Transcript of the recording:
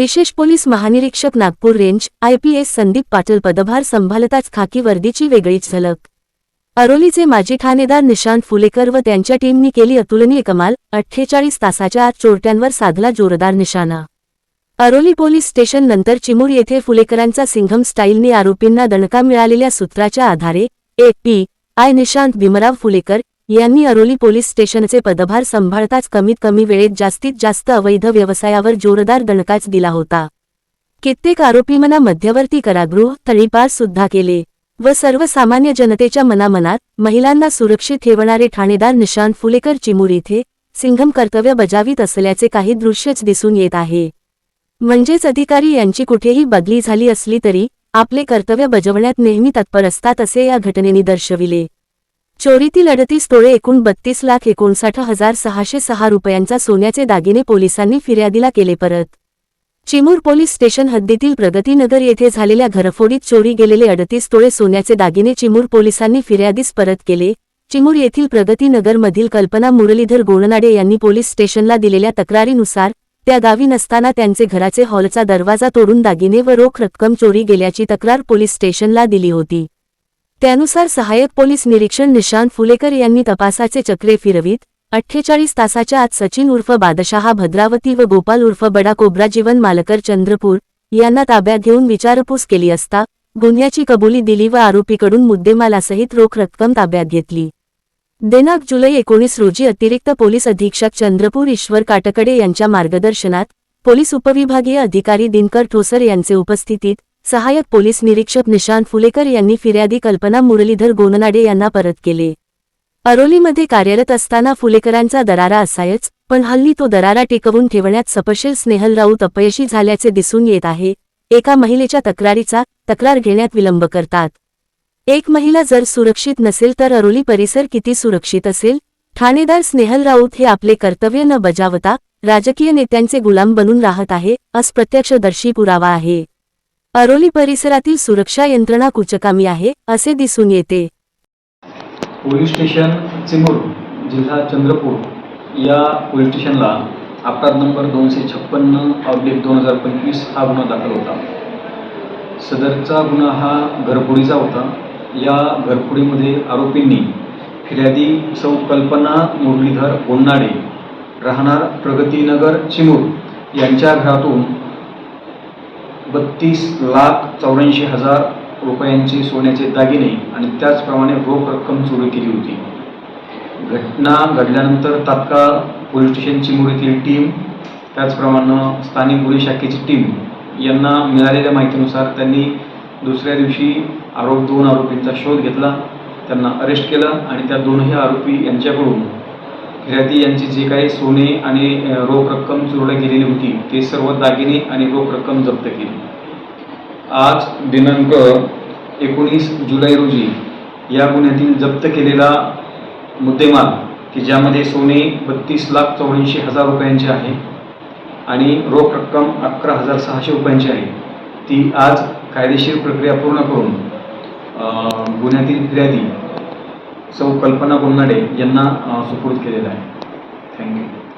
विशेष पोलीस महानिरीक्षक Nagpur range IPS Sandeep Patil पदभार संभालताच खाकी वर्दीची वेगळीच झलक. अरोलीचे माजी ठाणेदार निशांत फुलेकर व त्यांच्या टीमनी केली अतुलनीय कमाल अठ्ठेचाळीस तासाच्या आत चोरट्यांवर साधला जोरदार निशाणा. अरोली पोलीस स्टेशन नंतर चिमूर येथे फुलेकरांचा सिंघम स्टाईलने आरोपींना दणका मिळालेल्या सूत्राच्या आधारे A P I Nishant Bhimrao Phulekar यांनी अरोली पोलीस स्टेशनचे पदभार सांभाळताच कमीत कमी वेळेत जास्तीत जास्त अवैध व्यवसायावर जोरदार दणकाच दिला होता. कित्येक आरोपींना मध्यवर्ती कारागृह तळीपार सुद्धा केले व सर्वसामान्य जनतेच्या मनामनात महिलांना सुरक्षित ठेवणारे ठाणेदार निशांत फुलेकर चिमूर इथे सिंघम कर्तव्य बजावित असल्याचे काही दृश्यच दिसून येत आहे. म्हणजेच अधिकारी यांची कुठेही बदली झाली असली तरी आपले कर्तव्य बजावण्यात नेहमी तत्पर असतात असे या घटनेने दर्शविले. चोरीतील अडतीस तोळे एकूण बत्तीस लाख एकोणसाठ हजार सहाशे सहा रुपयांचा सोन्याचे दागिने पोलिसांनी फिर्यादीला केले परत. चिमूर पोलीस स्टेशन हद्दीतील प्रगतीनगर येथे झालेल्या घरफोडीत चोरी गेलेले अडतीस तोळे सोन्याचे दागिने चिमूर पोलिसांनी फिर्यादीस परत केले. चिमूर येथील प्रगतीनगरमधील कल्पना मुरलीधर गोणनाडे यांनी पोलीस स्टेशनला दिलेल्या तक्रारीनुसार त्या गावी नसताना त्यांचे घराचे हॉलचा दरवाजा तोडून दागिने व रोख रक्कम चोरी गेल्याची तक्रार पोलीस स्टेशनला दिली होती. त्यानुसार सहाय्यक पोलीस निरीक्षण निशांत फुलेकर यांनी तपासाचे चक्रे फिरवीत. अठ्ठेचाळीस तासाच्या आत सचिन उर्फ बादशहा भद्रावती व गोपाल उर्फ बडा कोब्रा जीवन मालकर चंद्रपूर यांना ताब्यात घेऊन विचारपूस केली असता गुन्ह्याची कबुली दिली व आरोपीकडून मुद्देमालासहित रोख रक्कम ताब्यात घेतली. दिनांक जुलै एकोणीस रोजी अतिरिक्त पोलीस अधीक्षक चंद्रपूर ईश्वर काटकडे यांच्या मार्गदर्शनात पोलीस उपविभागीय अधिकारी दिनकर ठोसर यांचे उपस्थितीत सहाय्यक पोलीस निरीक्षक निशांत फुलेकर यांनी फिर्यादी कल्पना मुरलीधर गोननाडे यांना परत केले. अरोलीमध्ये कार्यरत असताना फुलेकरांचा दरारा असायच पण हल्ली तो दरारा टिकवून ठेवण्यात सपशेल स्नेहल राऊत अपयशी झाल्याचे दिसून येत आहे. एका महिलेच्या तक्रारीचा तक्रार घेण्यात विलंब करतात. एक महिला जर सुरक्षित नसेल तर अरोली परिसर किती सुरक्षित असेल? ठाणेदार स्नेहल राऊत हे आपले कर्तव्य न बजावता राजकीय नेत्यांचे गुलाम बनून राहत आहे अस प्रत्यक्षदर्शी पुरावा आहे. अरोली परिसरातील सुरक्षा यंत्रणा कुचकामी आहे असे दिसून येते. पोलीस स्टेशन चिमूर जिल्हा चंद्रपूर. या पोलीस स्टेशनला अपराध नंबर दोनशे छप्पन्न ऑब्लिक दोन हजार पंचवीस हा गुन्हा दाखल होता. सदरचा गुन्हा हा घरफोडीचा होता. या घरफोडीमध्ये आरोपींनी फिर्यादी सौ कल्पना मुरलीधर बोन्नाडे राहणार प्रगतीनगर चिमूर यांच्या घरातून बत्तीस लाख चौऱ्याऐंशी हजार रुपयांचे सोन्याचे दागिने आणि त्याचप्रमाणे रोख रक्कम चोरी केली होती. घटना घडल्यानंतर तात्काळ पोलीस स्टेशन चिमूर येथील टीम त्याचप्रमाणे स्थानिक गुन्हे शाखेची टीम यांना मिळालेल्या माहितीनुसार त्यांनी दुसऱ्या दिवशी आरोप दोन आरोपींचा शोध घेतला त्यांना अरेस्ट केलं आणि त्या दोनही आरोपी यांच्याकडून फिर्यादी यांची जे काही सोने आणि रोख रक्कम चोरल्या गेलेली होती ते सर्व दागिने आणि रोख रक्कम जप्त केली. आज दिनांक एकोणीस जुलै रोजी या गुन्ह्यातील जप्त केलेला मुद्देमाल की ज्यामध्ये सोने बत्तीस लाख चौऱ्याऐंशी हजार रुपयांचे आहे आणि रोख रक्कम अकरा हजार सहाशे रुपयांची आहे ती आज कायदेशीर प्रक्रिया पूर्ण करून गुन्ह्यातील फिर्यादी सौ कल्पना गोन्नाडे यांना सुपूर्द केलेला आहे. थँक्यू